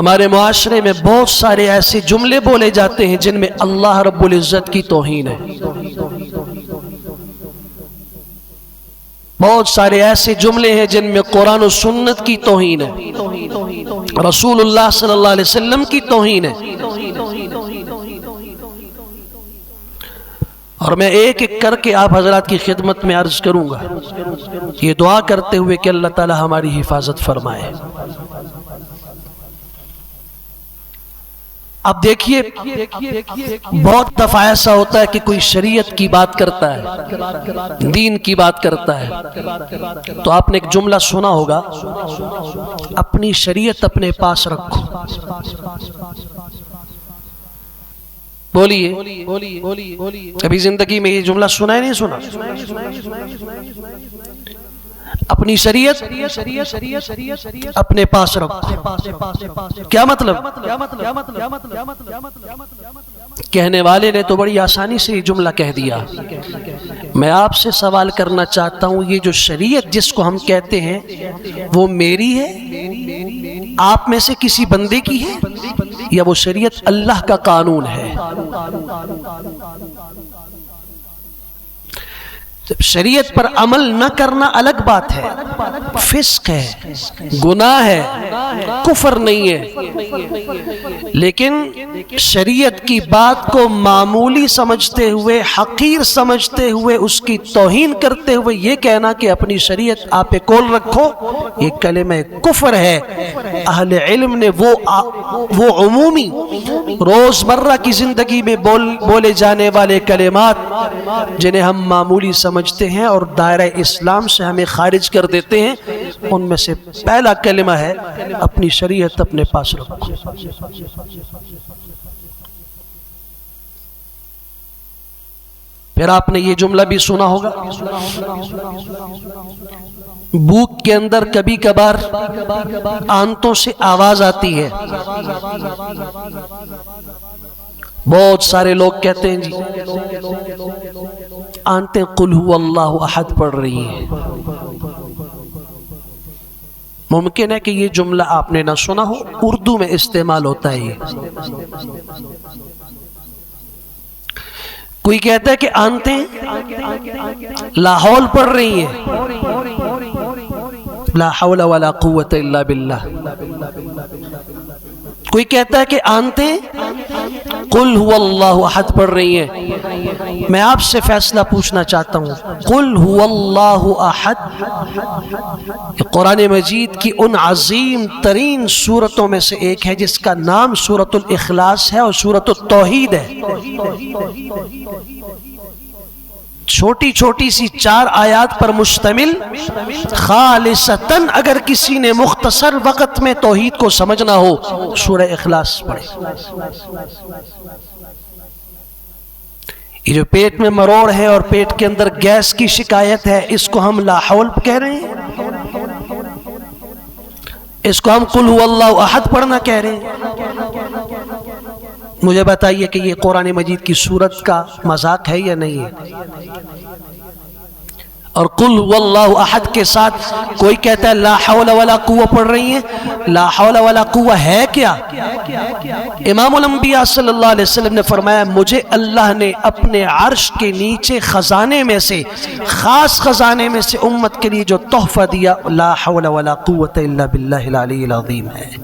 हमारे मुआशरे में बहुत सारे ऐसे जुमले बोले जाते हैं जिनमें अल्लाह रब्बुल इज़्ज़त की तोहीन है। बहुत सारे ऐसे जुमले हैं जिनमें कुरान सुन्नत की तोहीन है। रसूलुल्लाह सल्लल्लाहु अलैहि वसल्लम की तोहीन है। और मैं एक एक करके आप हजरात की खिदमत में अर्ज़ करूँगा, ये दुआ करते हुए कि अल्लाह ताला हमारी हिफाजत फरमाए। अब देखिए, बहुत दफ़ा ऐसा होता है कि कोई शरीयत की बात करता है, दीन की बात करता है। तो आपने एक जुमला सुना होगा, अपनी शरीयत अपने पास रखो। बोलिए बोलिए ज़िंदगी में ये जुमला सुना है, नहीं सुना? अपनी शरीयत अपने पास रखो। क्या मतलब? कहने वाले ने तो बड़ी आसानी से ये जुमला कह दिया। मैं आपसे सवाल करना चाहता हूँ, ये जो शरीयत जिसको हम कहते हैं, वो मेरी है? आप में से किसी बंदे की है? या वो शरीयत अल्लाह का कानून है? जब शरीयत पर अमल न करना अलग बात है। फिस्क है गुनाह है। कुफर नहीं है। लेकिन शरीयत की बात को मामूली समझते हुए हकीर समझते हुए उसकी तोहीन करते हुए ये कहना कि अपनी शरीयत आप कोल रखो। ये कले में कुफर है। अहल इल्म ने वो आ, वो उमूमी रोज़मर्रा की ज़िंदगी में बोल बोले जाने वाले कलेमात जिन्हें हम मामूली समझते हैं और दायरा इस्लाम से हमें खारिज कर देते हैं उनमें से पहला कलमा है, अपनी शरीयत अपने पास रखो। फिर आपने ये जुमला भी सुना होगा। भूख के अंदर कभी कभार आंतों से आवाज़ आती है। बहुत सारे लोग कहते हैं जी, आंतें कुल अल्लाह अहद पढ़ रही हैं। मुमकिन है कि ये जुमला आपने ना सुना हो, उर्दू में इस्तेमाल होता है ये। कोई कहता है कि आंते लाहौल पढ़ रही है। ला हौला वाला बिल्लाह। कोई कहता है कि आंतें? कुल हुवल्लाहु अहद पढ़ रही हैं। मैं आपसे फैसला पूछना चाहता हूँ। कुल हुवल्लाहु अहद। कुरान मजीद की उन अजीम तरीन सूरतों में से एक है, जिसका नाम सूरतुल इखलास है और सूरतुल तौहीद है। छोटी छोटी सी चार आयात पर मुश्तमिल, खालिसतन अगर किसी ने मुख्तसर वक़्त में तोहीद को समझना हो, सूरह इखलास पढ़े। ये जो पेट में मरोड़ है और पेट के अंदर गैस की शिकायत है, इसको हम लाहौल कह रहे हैं। इसको हम कुल अहद पढ़ना कह रहे हैं। मुझे बताइए कि ये कुरान मजीद की सूरत का मज़ाक है या नहीं है? और कुल वल्लाहु अहद के साथ कोई कहता है, ला हौला वाला कुआ पढ़ रही है? ला हौला वाला कुआ है क्या? इमाम सल्लल्लाहु अलैहि वसल्लम ने फरमाया, मुझे अल्लाह ने अपने अर्श के नीचे खजाने में से, खास खजाने में से उम्मत के लिए जो तोहफा दिया, ला हौला वाला बिल्लाहिल अलील है।